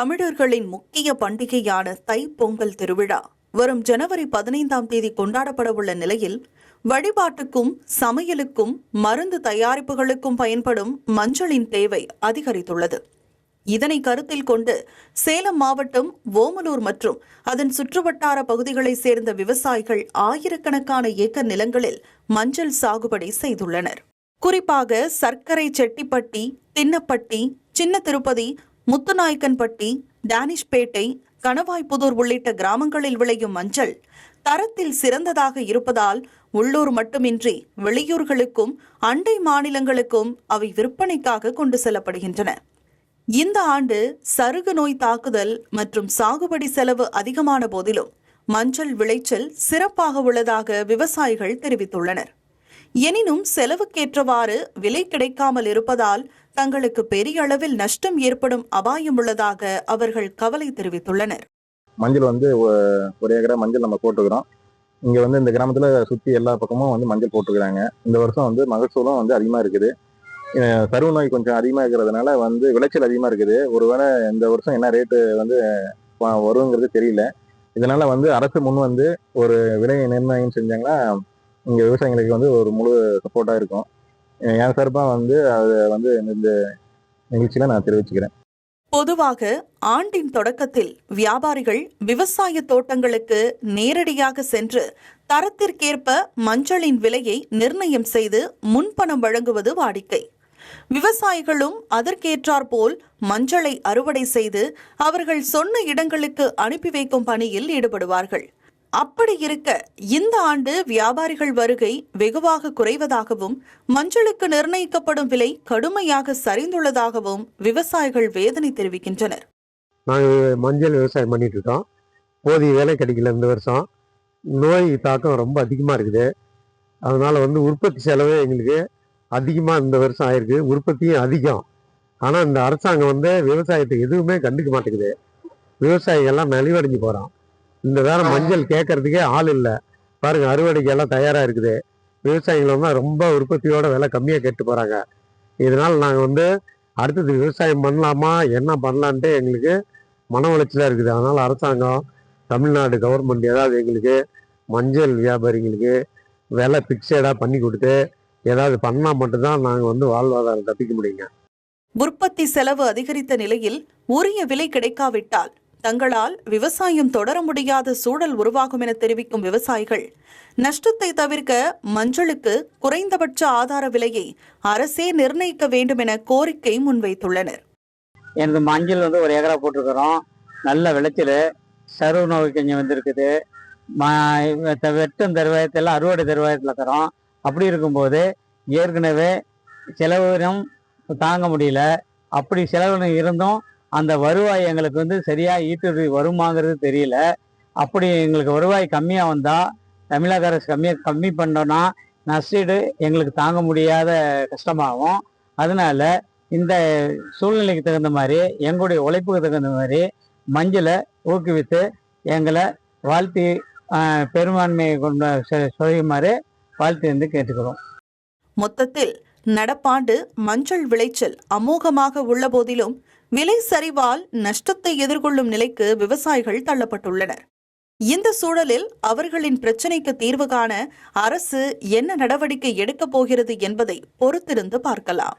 தமிழர்களின் முக்கிய பண்டிகையான தை பொங்கல் திருவிழா வரும் ஜனவரி பதினைந்தாம் தேதி கொண்டாடப்படவுள்ள நிலையில் வழிபாட்டுக்கும் சமையலுக்கும் மருந்து தயாரிப்புகளுக்கும் பயன்படும் மஞ்சளின் தேவை அதிகரித்துள்ளது. இதனை கருத்தில் கொண்டு சேலம் மாவட்டம் ஓமலூர் மற்றும் அதன் சுற்றுவட்டார பகுதிகளைச் சேர்ந்த விவசாயிகள் ஆயிரக்கணக்கான ஏக்கர் நிலங்களில் மஞ்சள் சாகுபடி செய்துள்ளனர். குறிப்பாக சர்க்கரை செட்டிப்பட்டி தின்னப்பட்டி சின்ன திருப்பதி முத்துநாயக்கன்பட்டி டேனிஷ்பேட்டை கணவாய்ப்புதூர் உள்ளிட்ட கிராமங்களில் விளையும் மஞ்சள் தரத்தில் சிறந்ததாக இருப்பதால் உள்ளூர் மட்டுமின்றி வெளியூர்களுக்கும் அண்டை மாநிலங்களுக்கும் அவை விற்பனைக்காக கொண்டு செல்லப்படுகின்றன. இந்த ஆண்டு சருகு நோய் தாக்குதல் மற்றும் சாகுபடி செலவு அதிகமான போதிலும் மஞ்சள் விளைச்சல் சிறப்பாக உள்ளதாக விவசாயிகள் தெரிவித்துள்ளனர். எனினும் செலவுக்கேற்றவாறு விலை கிடைக்காமல் இருப்பதால் தங்களுக்கு பெரிய அளவில் நஷ்டம் ஏற்படும் அபாயம் உள்ளதாக அவர்கள் கவலை தெரிவித்துள்ளனர். மஞ்சள் வந்து ஒரு ஏக்கரா மஞ்சள் நம்ம போட்டுக்கிறோம். இங்க வந்து இந்த கிராமத்துல சுத்தி எல்லா பக்கமும் வந்து மஞ்சள் போட்டுக்கிறாங்க. இந்த வருஷம் வந்து மகசூலும் வந்து அதிகமா இருக்குது. கருவு நோய் கொஞ்சம் அதிகமா இருக்கிறதுனால வந்து விளைச்சல் அதிகமா இருக்குது. ஒருவேளை இந்த வருஷம் என்ன ரேட்டு வந்து வருங்கிறது தெரியல. இதனால வந்து அரசு முன் வந்து ஒரு விலை நிர்ணயம் செஞ்சாங்கன்னா இங்கே விவசாயிகளுக்கு வந்து ஒரு முழு சப்போர்ட்டாக இருக்கும். என் சார்பாக வந்து அதை வந்து இந்த நிகழ்ச்சியில் நான் தெரிவிச்சுக்கிறேன். பொதுவாக ஆண்டின் தொடக்கத்தில் வியாபாரிகள் விவசாய தோட்டங்களுக்கு நேரடியாக சென்று தரத்திற்கேற்ப மஞ்சளின் விலையை நிர்ணயம் செய்து முன்பணம் வழங்குவது வாடிக்கை. விவசாயிகளும் அதற்கேற்றாற்போல் மஞ்சளை அறுவடை செய்து அவர்கள் சொன்ன இடங்களுக்கு அனுப்பி வைக்கும் பணியில் ஈடுபடுவார்கள். அப்படி இருக்க இந்த ஆண்டு வியாபாரிகள் வருகை வெகுவாக குறைவதாகவும் மஞ்சளுக்கு நிர்ணயிக்கப்படும் விலை கடுமையாக சரிந்துள்ளதாகவும் விவசாயிகள் வேதனை தெரிவிக்கின்றனர். நாங்கள் மஞ்சள் விவசாயம் பண்ணிட்டு இருக்கோம். போதிய வேலை கிடைக்கல இந்த வருஷம். நோய் தாக்கம் ரொம்ப அதிகமாக இருக்குது. அதனால வந்து உற்பத்தி செலவு எங்களுக்கு அதிகமாக இந்த வருஷம் ஆயிருக்கு. உற்பத்தியும் அதிகம். ஆனால் இந்த அரசாங்கம் வந்து விவசாயத்தை எதுவுமே கண்டுக்க மாட்டேங்குது. விவசாயிகள்லாம் நலிவடைஞ்சு போகிறோம் இந்த வேலை மஞ்சள் கேட்கறதுக்கே ஆள் இல்லை. பாருங்க அறுவடைக்கு எல்லாம் தயாராக இருக்குது. விவசாயிகள் வந்து ரொம்ப உற்பத்தியோட விலை கம்மியாக கேட்டு போகிறாங்க இதனால் நாங்கள் வந்து அடுத்தது விவசாயம் பண்ணலாமா என்ன பண்ணலான்ட்டு எங்களுக்கு மன உளைச்சலாக இருக்குது. அதனால் அரசாங்கம் தமிழ்நாடு கவர்மெண்ட் ஏதாவது எங்களுக்கு மஞ்சள் வியாபாரிங்களுக்கு விலை பிக்சடாக பண்ணி கொடுத்து ஏதாவது பண்ணால் மட்டும்தான் நாங்கள் வந்து வாழ்வாதாரம் தப்பிக்க முடியுங்க. உற்பத்தி செலவு அதிகரித்த நிலையில் உரிய விலை கிடைக்காவிட்டால் தங்களால் விவசாயம் தொடர முடியாத சூழல் உருவாகும் என தெரிவிக்கும் விவசாயிகள் நஷ்டத்தை தவிர்க்க மஞ்சளுக்கு குறைந்தபட்ச ஆதார விலையை அரசே நிர்ணயிக்க வேண்டும் என கோரிக்கை முன்வைத்துள்ளனர். எனது மஞ்சள் வந்து ஒரு ஏக்கரா போட்டிருக்கிறோம். நல்ல விளைச்சல். சருவு நோய் கொஞ்சம் வந்திருக்குது. வெட்டும் தருவாயத்தில் அறுவடை தருவாயத்தில் தரோம். அப்படி இருக்கும்போது ஏற்கனவே செலவினம் தாங்க முடியல. அப்படி செலவினம் இருந்தும் அந்த வருவாய் எங்களுக்கு வந்து சரியாக ஈட்டு வருமாங்கிறது தெரியல. அப்படி எங்களுக்கு வருவாய் கம்மியாக வந்தால் தமிழக அரசு கம்மியாக கம்மி பண்ணோன்னா நஷ்டீடு எங்களுக்கு தாங்க முடியாத கஷ்டமாகும். அதனால இந்த சூழ்நிலைக்கு தகுந்த மாதிரி எங்களுடைய உழைப்புக்கு தகுந்த மாதிரி மஞ்சளை ஊக்குவித்து எங்களை வாழ்த்தி பெரும்பான்மையை கொண்ட சொல்லுமாறு வாழ்த்து வாழ்த்தி வந்து கேட்டுக்கிறோம். மொத்தத்தில் நடப்பாண்டு மஞ்சள் விளைச்சல் அமோகமாக உள்ள போதிலும் விலை சரிவால் நஷ்டத்தை எதிர்கொள்ளும் நிலைக்கு விவசாயிகள் தள்ளப்பட்டுள்ளனர். இந்த சூழலில் அவர்களின் பிரச்சினைக்கு தீர்வு காண அரசு என்ன நடவடிக்கை எடுக்கப் போகிறது என்பதை பொறுத்திருந்து பார்க்கலாம்.